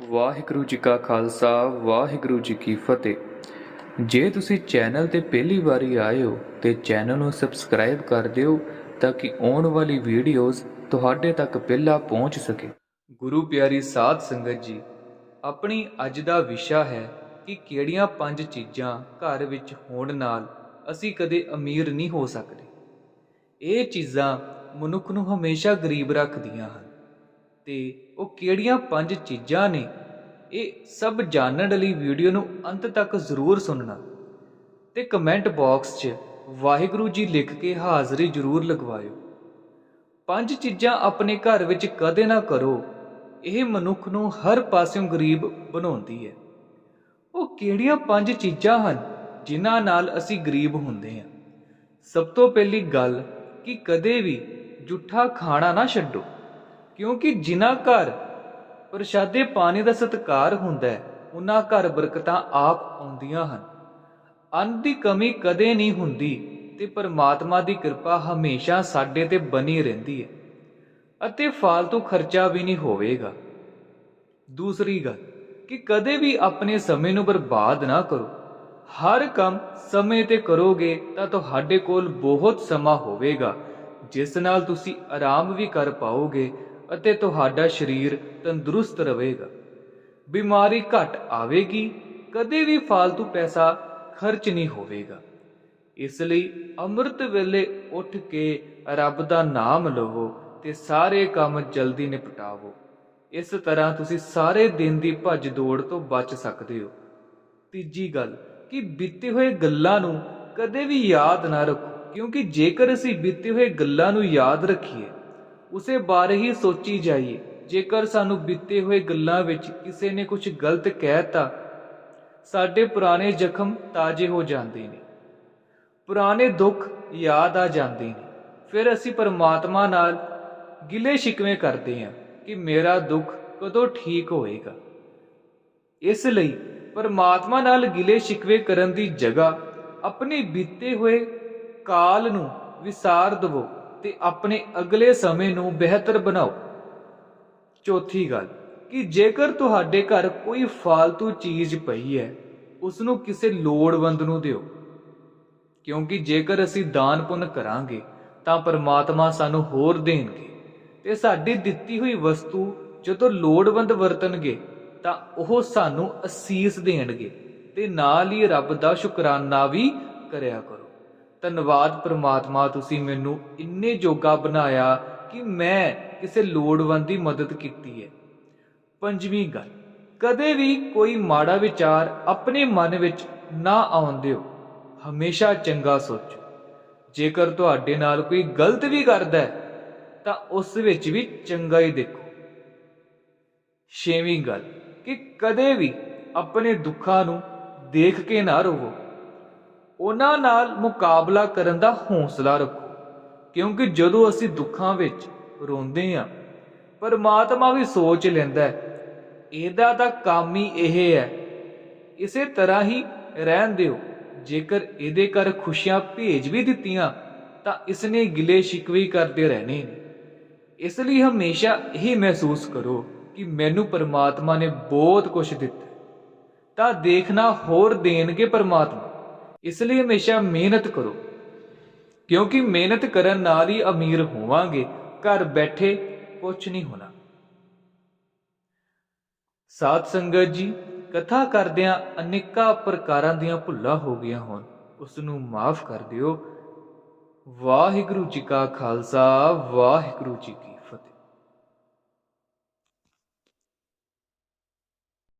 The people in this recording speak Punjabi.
ਵਾਹਿਗੁਰੂ ਜੀ ਕਾ ਖਾਲਸਾ, ਵਾਹਿਗੁਰੂ ਜੀ ਕੀ ਫਤਿਹ। ਜੇ ਤੁਸੀਂ ਚੈਨਲ ਤੇ ਪਹਿਲੀ ਵਾਰੀ ਆਏ ਹੋ ਤੇ ਚੈਨਲ ਨੂੰ ਸਬਸਕ੍ਰਾਈਬ ਕਰ ਦਿਓ ਤਾਂ ਕਿ ਆਉਣ ਵਾਲੀ ਵੀਡੀਓਜ਼ ਤੁਹਾਡੇ ਤੱਕ ਪਹਿਲਾਂ ਪਹੁੰਚ ਸਕੇ। ਗੁਰੂ ਪਿਆਰੀ ਸਾਧ ਸੰਗਤ ਜੀ, ਆਪਣੀ ਅੱਜ ਦਾ ਵਿਸ਼ਾ ਹੈ ਕਿ ਕਿਹੜੀਆਂ ਪੰਜ ਚੀਜ਼ਾਂ ਘਰ ਵਿੱਚ ਹੋਣ ਨਾਲ ਅਸੀਂ ਕਦੇ ਅਮੀਰ ਨਹੀਂ ਹੋ ਸਕਦੇ। ਇਹ ਚੀਜ਼ਾਂ ਮਨੁੱਖ ਨੂੰ ਹਮੇਸ਼ਾ ਗਰੀਬ ਰੱਖਦੀਆਂ ਹਨ। ਤੇ ਉਹ ਕਿਹੜੀਆਂ ਪੰਜ ਚੀਜ਼ਾਂ ਨੇ, ਇਹ ਸਭ ਜਾਣਨ ਲਈ ਵੀਡੀਓ ਨੂੰ ਅੰਤ ਤੱਕ ਜ਼ਰੂਰ ਸੁਣਨਾ ਤੇ ਕਮੈਂਟ ਬਾਕਸ 'ਚ ਵਾਹਿਗੁਰੂ ਜੀ ਲਿਖ ਕੇ ਹਾਜ਼ਰੀ ਜ਼ਰੂਰ ਲਗਵਾਇਓ। ਪੰਜ ਚੀਜ਼ਾਂ ਆਪਣੇ ਘਰ ਵਿੱਚ ਕਦੇ ਨਾ ਕਰੋ, ਇਹ ਮਨੁੱਖ ਨੂੰ ਹਰ ਪਾਸਿਓਂ ਗਰੀਬ ਬਣਾਉਂਦੀ ਹੈ। ਉਹ ਕਿਹੜੀਆਂ ਪੰਜ ਚੀਜ਼ਾਂ ਹਨ ਜਿਨ੍ਹਾਂ ਨਾਲ ਅਸੀਂ ਗਰੀਬ ਹੁੰਦੇ ਹਾਂ? ਸਭ ਤੋਂ ਪਹਿਲੀ ਗੱਲ ਕਿ ਕਦੇ ਵੀ ਜੁੱਠਾ ਖਾਣਾ ਨਾ ਛੱਡੋ। ਕਿਉਂਕਿ ਜਿਨ੍ਹਾਂ ਘਰ ਪ੍ਰਸ਼ਾਦੇ ਪਾਣੀ ਦਾ ਸਤਿਕਾਰ ਹੁੰਦਾ ਹੈ, ਉਹਨਾਂ ਘਰ ਬਰਕਤਾਂ ਆਪ ਆਉਂਦੀਆਂ ਹਨ। ਅੰਨ ਦੀ ਕਮੀ ਕਦੇ ਨਹੀਂ ਹੁੰਦੀ ਤੇ ਪਰਮਾਤਮਾ ਦੀ ਕਿਰਪਾ ਹਮੇਸ਼ਾ ਸਾਡੇ ਤੇ ਬਣੀ ਰਹਿੰਦੀ ਹੈ ਅਤੇ ਫालतू ਖਰਚਾ ਵੀ ਨਹੀਂ ਹੋਵੇਗਾ। ਦੂਸਰੀ ਗੱਲ, ਕਿ ਕਦੇ ਵੀ ਆਪਣੇ ਸਮੇਂ ਨੂੰ ਬਰਬਾਦ ਨਾ ਕਰੋ। ਹਰ ਕੰਮ ਸਮੇਂ ਤੇ ਕਰੋਗੇ ਤਾਂ ਤੁਹਾਡੇ ਕੋਲ ਬਹੁਤ ਸਮਾਂ ਹੋਵੇਗਾ, ਜਿਸ ਨਾਲ ਤੁਸੀਂ ਆਰਾਮ ਵੀ ਕਰ ਪਾਓਗੇ ਅਤੇ ਤੁਹਾਡਾ ਸਰੀਰ ਤੰਦਰੁਸਤ ਰਹੇਗਾ। ਬਿਮਾਰੀ ਘਟ ਆਵੇਗੀ, ਕਦੇ ਵੀ ਫालतू ਪੈਸਾ ਖਰਚ ਨਹੀਂ ਹੋਵੇਗਾ। ਇਸ ਲਈ ਅੰਮ੍ਰਿਤ ਵੇਲੇ ਉੱਠ ਕੇ ਰੱਬ ਦਾ ਨਾਮ ਲਵੋ ਤੇ ਸਾਰੇ ਕੰਮ ਜਲਦੀ ਨਿਪਟਾਵੋ। ਇਸ ਤਰ੍ਹਾਂ ਤੁਸੀਂ ਸਾਰੇ ਦਿਨ ਦੀ ਭੱਜ ਦੌੜ ਤੋਂ ਬਚ ਸਕਦੇ ਹੋ। ਤੀਜੀ ਗੱਲ, ਕਿ ਬੀਤੇ ਹੋਏ ਗੱਲਾਂ ਨੂੰ ਕਦੇ ਵੀ ਯਾਦ ਨਾ ਰੱਖੋ, ਕਿਉਂਕਿ ਜੇਕਰ ਅਸੀਂ ਬੀਤੇ ਹੋਏ ਗੱਲਾਂ ਨੂੰ ਯਾਦ ਰੱਖੀਏ ਉਸੇ ਬਾਰੇ ਹੀ ਸੋਚੀ ਜਾਈਏ। ਜੇਕਰ ਸਾਨੂੰ ਬੀਤੇ ਹੋਏ ਗੱਲਾਂ ਵਿੱਚ ਕਿਸੇ ਨੇ ਕੁਝ ਗਲਤ ਕਹਿਤਾ, ਸਾਡੇ ਪੁਰਾਣੇ ਜ਼ਖਮ ਤਾਜ਼ੇ ਹੋ ਜਾਂਦੇ ਨੇ। ਪੁਰਾਣੇ ਦੁੱਖ ਯਾਦ ਆ ਜਾਂਦੇ ਨੇ। ਫਿਰ ਅਸੀਂ ਪਰਮਾਤਮਾ ਨਾਲ ਗਿਲੇ ਸ਼ਿਕਵੇ ਕਰਦੇ ਹਾਂ ਕਿ ਮੇਰਾ ਦੁੱਖ ਕਦੋਂ ਠੀਕ ਹੋਏਗਾ। ਇਸ ਲਈ ਪਰਮਾਤਮਾ ਨਾਲ ਗਿਲੇ ਸ਼ਿਕਵੇ ਕਰਨ ਦੀ ਜਗ੍ਹਾ ਆਪਣੇ ਬੀਤੇ ਹੋਏ ਕਾਲ ਨੂੰ ਵਿਸਾਰ ਦਵੋ। ਤੇ ਆਪਣੇ ਅਗਲੇ ਸਮੇਂ ਨੂੰ ਬਿਹਤਰ ਬਣਾਓ। ਚੌਥੀ ਗੱਲ, ਕਿ ਜੇਕਰ ਤੁਹਾਡੇ ਘਰ ਕੋਈ ਫालतू ਚੀਜ਼ ਪਈ ਹੈ ਉਸ ਨੂੰ ਕਿਸੇ ਲੋੜਵੰਦ ਨੂੰ ਦਿਓ। ਕਿਉਂਕਿ ਜੇਕਰ ਅਸੀਂ ਦਾਨ ਪੁੰਨ ਕਰਾਂਗੇ, ਤਾਂ ਪਰਮਾਤਮਾ ਸਾਨੂੰ ਹੋਰ ਦੇਣਗੇ। ਤੇ ਸਾਡੀ ਦਿੱਤੀ ਹੋਈ ਵਸਤੂ ਜਦੋਂ ਲੋੜਵੰਦ ਵਰਤਣਗੇ, ਤਾਂ ਉਹ ਸਾਨੂੰ ਅਸੀਸ ਦੇਣਗੇ ਤੇ ਨਾਲ ਹੀ ਰੱਬ ਦਾ ਸ਼ੁਕਰਾਨਾ ਵੀ ਕਰਿਆ ਕਰੋ। ਧੰਨਵਾਦ ਪ੍ਰਮਾਤਮਾ ਤੁਸੀਂ ਮੈਨੂੰ ਇੰਨੇ ਜੋਗਾ ਬਣਾਇਆ ਕਿ ਮੈਂ ਕਿਸੇ ਲੋੜਵੰਦ ਦੀ ਮਦਦ ਕੀਤੀ ਹੈ। ਪੰਜਵੀਂ ਗੱਲ, ਕਦੇ ਵੀ ਕੋਈ ਮਾੜਾ ਵਿਚਾਰ ਆਪਣੇ ਮਨ ਵਿੱਚ ਨਾ ਆਉਣ ਦਿਓ। ਹਮੇਸ਼ਾ ਚੰਗਾ ਸੋਚੋ। ਜੇਕਰ ਤੁਹਾਡੇ ਨਾਲ ਕੋਈ ਗਲਤ ਵੀ ਕਰਦਾ ਹੈ, ਤਾਂ ਉਸ ਵਿੱਚ ਵੀ ਚੰਗਾ ਹੀ ਦੇਖੋ। ਛੇਵੀਂ ਗੱਲ, ਕਿ ਕਦੇ ਵੀ ਆਪਣੇ ਦੁੱਖਾਂ ਨੂੰ ਦੇਖ ਕੇ ਨਾ ਰੋਵੋ। ਉਹਨਾਂ ਨਾਲ ਮੁਕਾਬਲਾ ਕਰਨ ਦਾ ਹੌਸਲਾ ਰੱਖੋ, ਕਿਉਂਕਿ ਜਦੋਂ ਅਸੀਂ ਦੁੱਖਾਂ ਵਿੱਚ ਰੋਂਦੇ ਹਾਂ, ਪਰਮਾਤਮਾ ਵੀ ਸੋਚ ਲੈਂਦਾ ਹੈ, ਇਹਦਾ ਤਾਂ ਕੰਮ ਹੀ ਇਹ ਹੈ। ਇਸੇ ਤਰ੍ਹਾਂ ਹੀ ਰਹਿਣ ਦਿਓ, ਜੇਕਰ ਇਹਦੇ ਕਰ ਖੁਸ਼ੀਆਂ ਭੇਜ ਵੀ ਦਿੱਤੀਆਂ, ਤਾਂ ਇਸਨੇ ਗਿਲੇ ਸ਼ਿਕਵੇ ਕਰਦੇ ਰਹਿਣੇ ਨੇ। ਇਸ ਲਈ ਹਮੇਸ਼ਾ ਇਹ ਮਹਿਸੂਸ ਕਰੋ ਕਿ ਮੈਨੂੰ ਪਰਮਾਤਮਾ ਨੇ ਬਹੁਤ ਕੁਝ ਦਿੱਤਾ ਤਾਂ ਦੇਖਣਾ ਹੋਰ ਦੇਣਗੇ ਪਰਮਾਤਮਾ। ਇਸ ਲਈ ਹਮੇਸ਼ਾ ਮਿਹਨਤ ਕਰੋ। ਕਿਉਂਕਿ ਮਿਹਨਤ ਕਰਨ ਨਾਲ ਹੀ ਅਮੀਰ ਹੋਵਾਂਗੇ। ਘਰ ਬੈਠੇ ਕੁਝ ਨਹੀਂ ਹੋਣਾ। ਸਾਧ ਸੰਗਤ ਜੀ, ਕਥਾ ਕਰਦਿਆਂ ਅਨੇਕਾਂ ਪ੍ਰਕਾਰਾਂ ਦੀਆਂ ਭੁੱਲਾਂ ਹੋ ਗਈਆਂ ਹੋਣ। ਉਸ ਨੂੰ ਮਾਫ ਕਰ ਦਿਓ। ਵਾਹਿਗੁਰੂ ਜੀ ਕਾ ਖਾਲਸਾ, ਵਾਹਿਗੁਰੂ ਜੀ ਕੀ